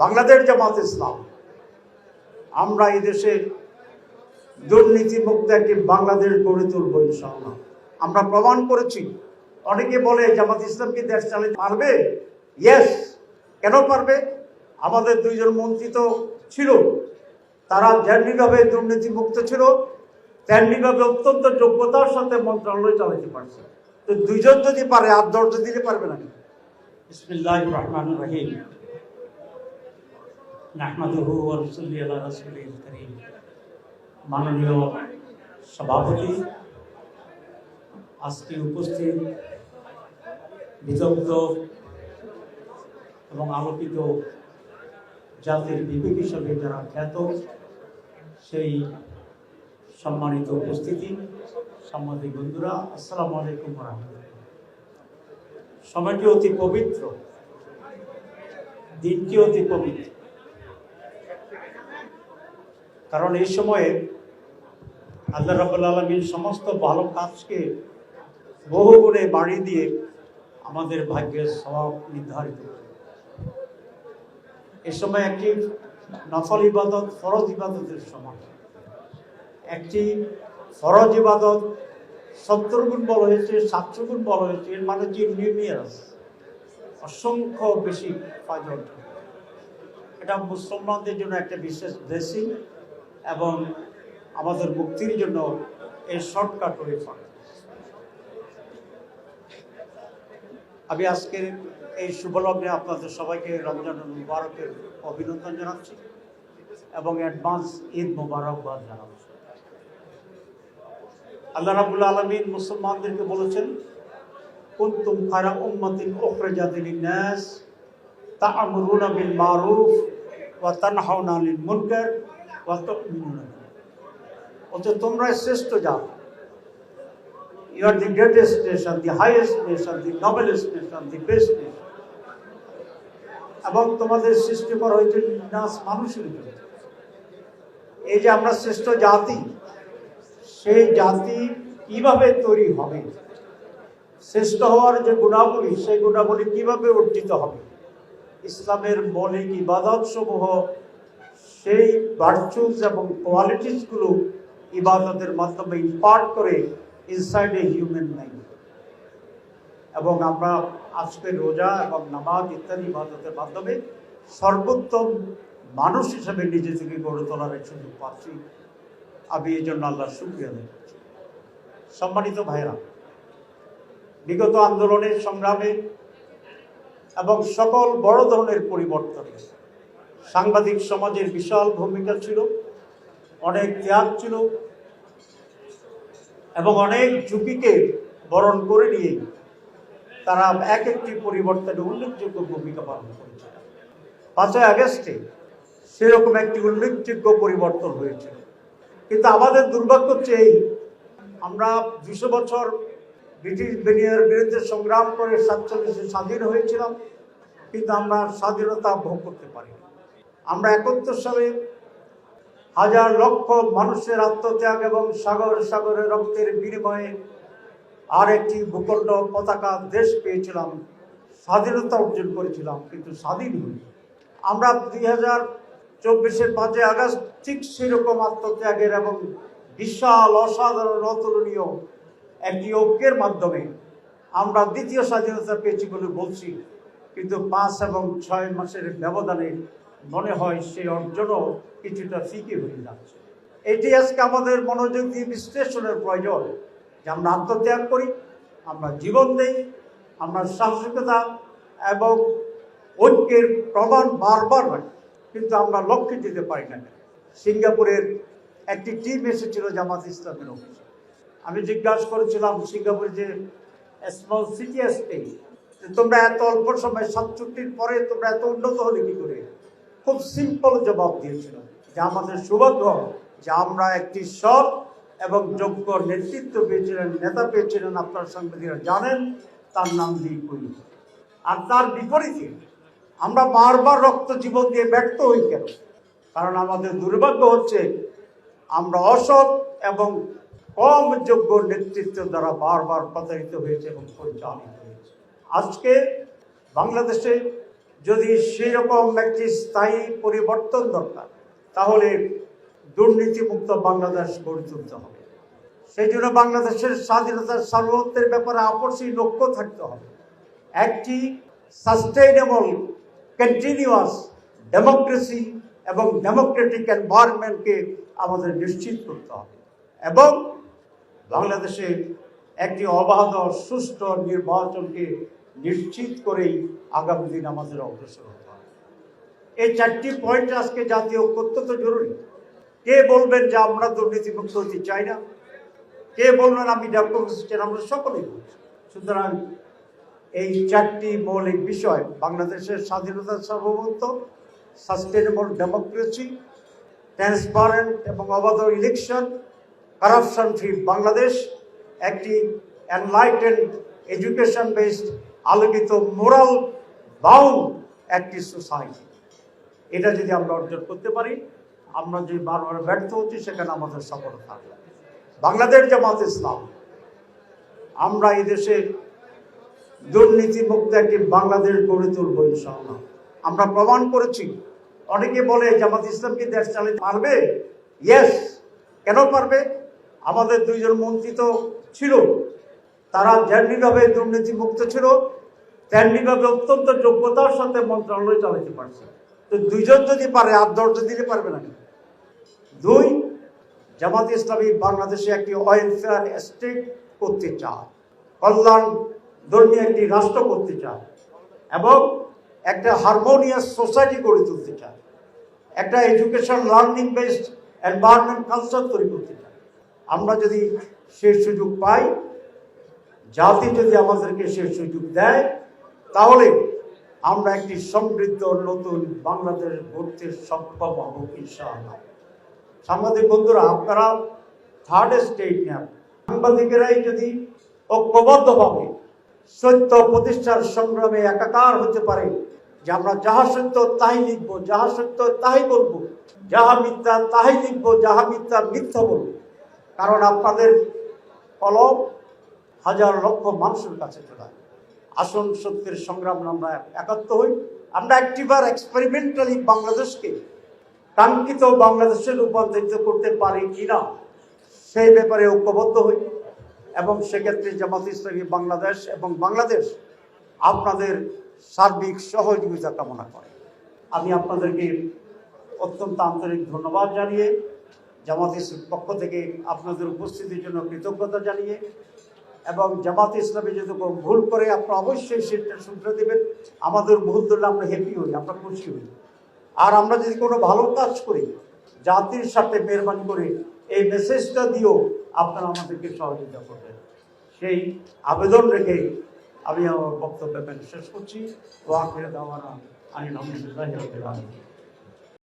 বাংলাদেশ জামাত ইসলাম, আমরা এই দেশে দুর্নীতিমুক্ত একটি বাংলাদেশ গড়ে তুলব ইনশাআল্লাহ। আমরা প্রমাণ করেছি, অনেকে বলে জামাত ইসলাম কি দেশ চালাতে পারবে? ইয়েস কেন পারবে? আমাদের দুইজন মন্ত্রী তো ছিল, তারা যেমনিভাবে দুর্নীতিমুক্ত ছিল, তেমনিভাবে অত্যন্ত যোগ্যতার সাথে মন্ত্রণালয় চালাতে পারছে। তো দুইজন যদি পারে আর দশজন দিলে পারবে না বিসমিল্লাহ রহমান রহিম। মাননীয় সভাপতি, আজকে উপস্থিত বিদগ্ধ এবং আলোকিত জাতির বিবেক হিসাবে যারা খ্যাত, সেই সম্মানিত উপস্থিতি সাংবাদিক বন্ধুরা, আসসালামু আলাইকুম সময়টি অতি পবিত্র, দিনটি অতি পবিত্র। কারণ এই সময়ে আল্লাহ রাবুল আলমীর সমস্ত ভালো কাজকে বহু গুণে বাড়ি দিয়ে আমাদের ভাগ্যের স্বভাব নির্ধারিত। এ সময় একটি নফল ইবাদত ফরজ ইবাদতের সময় একটি ফরজ ইবাদত সত্তর গুণ বল হয়েছে, সাতশো গুণ বল হয়েছে, এর মানে যে নিউমিয়াস অসংখ্য বেশি ফায়দা। এটা মুসলমানদের জন্য একটা বিশেষ ব্লেসিং এবং আমাদের মুক্তির জন্য এই শর্টকাট পড়ে। আমি আজকের এই শুভলগ্নে আপনাদের সবাইকে রমজান মুবারকের অভিনন্দন জানাচ্ছি এবং অ্যাডভান্স ঈদ মুবারকবাদ জানাচ্ছি। আল্লাহ রাবুল আলমিন মুসলমানদেরকে বলেছেন, কুনতুম খায়রা উম্মাতিন উখরিজাত লিন-নাস, তা'মুরুনা বিল মারুফ। তোমরা শ্রেষ্ঠ জাত you are the greatest nation the highest nation the noblest nation the best nation এবং তোমাদের সৃষ্টি করা হয়েছে নাস মানুষের জন্য। এই যে আমরা শ্রেষ্ঠ জাতি, সেই জাতি কীভাবে তৈরি হবে? শ্রেষ্ঠ হওয়ার যে গুণাবলী, সেই গুণাবলী কীভাবে অর্জিত হবে? ইসলামের মৌলিক ইবাদত সমূহ সেই ভার্চুস এবং কোয়ালিটিসগুলো ইবাদতের মাধ্যমে ইম্পার্ট করে ইনসাইড এ হিউম্যান মাইন্ড এবং আমরা আজকে রোজা এবং নামাজ ইত্যাদি ইবাদতের মাধ্যমে সর্বোত্তম মানুষ হিসেবে নিজে থেকে গড়ে তোলার সুযোগ পাচ্ছি। আমি এই জন্য আল্লাহ দেখাচ্ছি সম্মানিত ভাইরা বিগত আন্দোলনের সংগ্রামে এবং সকল বড় ধরনের পরিবর্তনে সাংবাদিক সমাজের বিশাল ভূমিকা ছিল, অনেক ত্যাগ ছিল, এবং অনেক ঝুঁকিকে বরণ করে নিয়ে তারা এক একটি পরিবর্তনে উল্লেখযোগ্য ভূমিকা পালন করেছে পাঁচই আগস্টে সেরকম একটি উল্লেখযোগ্য পরিবর্তন হয়েছিল। কিন্তু আমাদের দুর্ভাগ্য হচ্ছে এই, আমরা দুশো বছর ব্রিটিশ বেনিয়ার বিরুদ্ধে সংগ্রাম করে সাতচল্লিশে স্বাধীন হয়েছিলাম, কিন্তু আমরা স্বাধীনতা ভোগ করতে পারি আমরা একাত্তর সালে হাজার লক্ষ মানুষের আত্মত্যাগ এবং সাগর সাগরের রক্তের বিনিময়ে আর একটি ভূখণ্ড পতাকা দেশ পেয়েছিলাম, স্বাধীনতা অর্জন করেছিলাম, কিন্তু স্বাধীন হই আমরা দুই হাজার চব্বিশের পাঁচই আগস্ট ঠিক সেরকম আত্মত্যাগের এবং বিশাল অসাধারণ অতুলনীয় একটি ঐক্যের মাধ্যমে। আমরা দ্বিতীয় স্বাধীনতা পেয়েছি বলে বলছি, কিন্তু পাঁচ এবং ছয় মাসের ব্যবধানে মনে হয় সেই অর্জনও কিছুটা ফিকে হয়ে যাচ্ছে। এটি আজকে আমাদের মনোযোগ দিয়ে বিশ্লেষণের প্রয়োজন যে আমরা আত্মত্যাগ করি, আমরা জীবন দেই, আমরা সাহসিকতা এবং ঐক্যের প্রমাণ বারবার রাখি কিন্তু আমরা লক্ষ্যে যেতে পারি না সিঙ্গাপুরের একটি টিম এসেছিল জামাত ইসলামের অফিসে। আমি জিজ্ঞাসা করেছিলাম সিঙ্গাপুরে যে স্মল সিটি স্টে তোমরা এত অল্প সময় সাতষট্টির পরে তোমরা এত উন্নত হলে কি করে? খুব সিম্পল জবাব দিয়েছিল যে আমাদের সৌভাগ্য যে আমরা একটি সৎ এবং যোগ্য নেতৃত্ব পেয়েছিলেন, নেতা পেয়েছিলেন, আপনার সাংবাদিকরা জানেন, তার নাম দিয়ে করি। আর তার বিপরীতে আমরা বারবার রক্ত জীবন দিয়ে ব্যর্থ হই কেন? কারণ আমাদের দুর্ভাগ্য হচ্ছে আমরা অসৎ এবং কম যোগ্য নেতৃত্ব দ্বারা বারবার প্রতারিত হয়েছে এবং পরিচালিত হয়েছে। আজকে বাংলাদেশে যদি সেরকম একটি স্থায়ী পরিবর্তন দরকার, তাহলে দুর্নীতিমুক্ত বাংলাদেশ গড়ে তুলতে হবে। সেই জন্য বাংলাদেশের স্বাধীনতার সার্বত্বের ব্যাপারে আপসী লক্ষ্য থাকতে হবে। একটি সাস্টেইনেবল, কন্টিনিউয়াস ডেমোক্রেসি এবং ডেমোক্রেটিক এনভায়রনমেন্টকে আমাদের নিশ্চিত করতে হবে। এবং বাংলাদেশে একটি অবাধ সুষ্ঠু নির্বাচনকে নিশ্চিত করেই আগামী দিন আমাদের অগ্রসর হতে হবে। এই চারটি পয়েন্ট আজকে জাতীয় ঐক্যত্ব তো জরুরি। কে বলবেন যে আমরা দুর্নীতিমুক্ত হতে চাই না? কে বলবেন আমি ডেমোক্রেসি আমরা সকলেই বলছি সুতরাং এই চারটি মৌলিক বিষয় বাংলাদেশের স্বাধীনতার সার্বভৌমত্ব সাস্টেনেবল ডেমোক্রেসি ট্রান্সপারেন্ট এবং অবাধ ইলেকশন কারাপশন ফ্রি বাংলাদেশ একটি এনলাইটেন এডুকেশন বেসড আলোকিত মোরাল বাউন্ড একটি সোসাইটি এটা যদি আমরা অর্জন করতে পারি, আমরা যদি বারবার ব্যর্থ হচ্ছি, সেখানে আমাদের সফল থাকবে। বাংলাদেশ জামাত ইসলাম, আমরা এই দেশে দুর্নীতিমুক্ত একটি বাংলাদেশ গড়ে তুলব, ইনশাআল্লাহ। আমরা প্রমাণ করেছি, অনেকে বলে জামাত ইসলাম কি দেশ চালাতে পারবে? ইয়েস কেন পারবে? আমাদের দুইজন মন্ত্রী তো ছিল। তারা যেমনিভাবে দুর্নীতিমুক্ত ছিল। তেমনিভাবে অত্যন্ত যোগ্যতার সাথে মন্ত্রণালয় চালাতে পারছে। তো দুইজন যদি পারে, আর দশজন দিলে পারবে না দুই, জামাত ইসলামী বাংলাদেশে একটি ওয়েলফেয়ার স্টেট করতে চায়। কল্যাণ ধর্মী একটি রাষ্ট্র করতে চায়। এবং একটা হারমোনিয়াস সোসাইটি গড়ে তুলতে চায়। একটা education learning based environment culture তৈরি করতে চায়। আমরা যদি সেই সুযোগ পাই, জাতি যদি আমাদেরকে সেই সুযোগ দেয়, তাহলে আমরা একটি সমৃদ্ধ নতুন বাংলাদেশ গড়তে সক্ষম হব ইনশাআল্লাহ। সাংবাদিক বন্ধুরা, আপনারা থার্ড স্টেট নেন। সাংবাদিকেরাই যদি ঐক্যবদ্ধভাবে সত্য প্রতিষ্ঠার সংগ্রামে একাকার হতে পারে, যে আমরা যাহা সত্য তাই লিখব, যাহা সত্য তাই বলব, যাহা মিথ্যা তাই লিখব, যাহা মিথ্যা মিথ্যা বলব কারণ আপনাদের কলম হাজার লক্ষ মানুষের কাছে চলে আসন সত্যের সংগ্রাম আমরা একাত্ম হই। আমরা একটিবার এক্সপেরিমেন্টালি বাংলাদেশকে কাঙ্ক্ষিত বাংলাদেশে রূপান্তরিত করতে পারি কিনা, সেই ব্যাপারে ঐক্যবদ্ধ হই এবং সেক্ষেত্রে জামাত ইসলামী বাংলাদেশ এবং বাংলাদেশ আপনাদের সার্বিক সহযোগিতা কামনা করে। আমি আপনাদেরকে অত্যন্ত আন্তরিক ধন্যবাদ জানিয়ে জামাত ইসলামের পক্ষ থেকে আপনাদের উপস্থিতির জন্য কৃতজ্ঞতা জানিয়ে এবং জামাত ইসলামী যদি কোনো ভুল করে আপনারা অবশ্যই সেটা শুধরে দেবেন। আমাদের ধরলে আমরা হ্যাপি হই, আমরা খুশি হই। আর আমরা যদি কোনো ভালো কাজ করি, জাতির সাথে মেহরবানি করে এই মেসেজটা দিয়েও আপনারা আমাদেরকে সহযোগিতা করবেন। সেই আবেদন রেখে আমি আমার বক্তব্য শেষ করছি। ওয়াকির দাওয়ানা আনিল আলহামদুলিল্লাহ